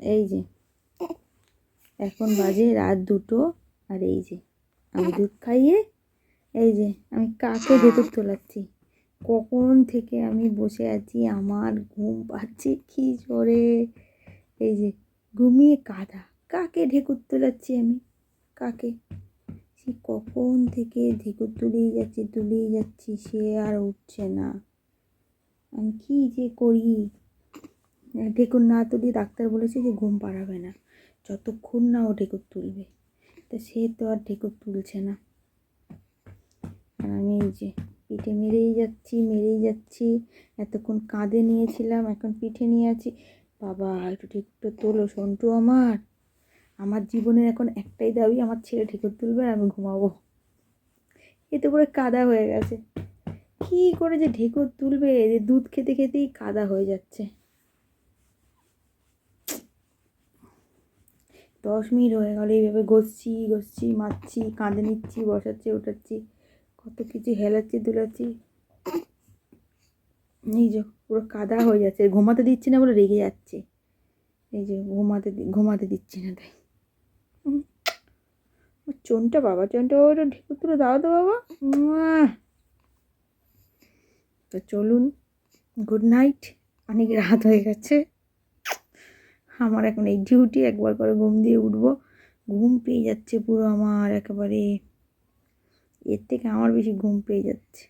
এই যে। এখন বাজে রাত দুটো, আর এই যে, আমি দুধ খাইয়ে, এই যে, আমি কাকে ভেতর তোলাচ্ছি? কখন থেকে আমি বসে আছি? আমার ঘুম পাচ্ছে কি জোরে? এই যে, ঘুমিয়ে কাদা। কাকে ঢেকুর তোলাচ্ছি আমি? কাকে? সে কখন থেকে ঢেকুর তুলেই যাচ্ছি তুলেই যাচ্ছি, সে আর উঠছে না। আমি কী যে করি? ঢেকুর না তুলি ডাক্তার বলেছে যে ঘুম পাড়াবে না। যতক্ষণ না ও ঢেকুর তুলবে। তা সে তো আর ঢেকুর তুলছে না। আর আমি এই যে পিঠে মেরেই যাচ্ছি মেরেই যাচ্ছি। এতক্ষণ কাঁধে নিয়েছিলাম, এখন পিঠে নিয়ে আছি। বাবা, একটু ঠেকুরটা তোলো, সন্টু আমার। আমার জীবনের এখন একটাই দাবি, আমার ছেলে ঠেকুর তুলবে আর আমি ঘুমাবো। এতে করে কাদা হয়ে গেছে। কী করে যে ঢেকুর তুলবে? যে দুধ খেতে খেতেই কাদা হয়ে যাচ্ছে। দশ মিনিট হয়ে গেল, এইভাবে ঘষছি ঘষছি, মারছি, কাঁধে নিচ্ছি, বসাচ্ছি ওঠাচ্ছি কত কিছু হেলাচ্ছি, দুলাচ্ছি এই যে পুরো কাদা হয়ে যাচ্ছে, ঘুমাতে দিচ্ছি না বলে রেগে যাচ্ছে এই যে ঘুমাতে ঘুমাতে দিচ্ছি না তাই। চোনটা বাবা, চোনটা ওটা ঢেকুর তুলে দাও তো বাবা। তো চলুন গুড নাইট অনেক রাত হয়ে গেছে আমার এখন এই ডিউটি একবার করে ঘুম দিয়ে উঠব। ঘুম পেয়ে যাচ্ছে পুরো আমার একেবারে। এর থেকে আমার বেশি ঘুম পেয়ে যাচ্ছে।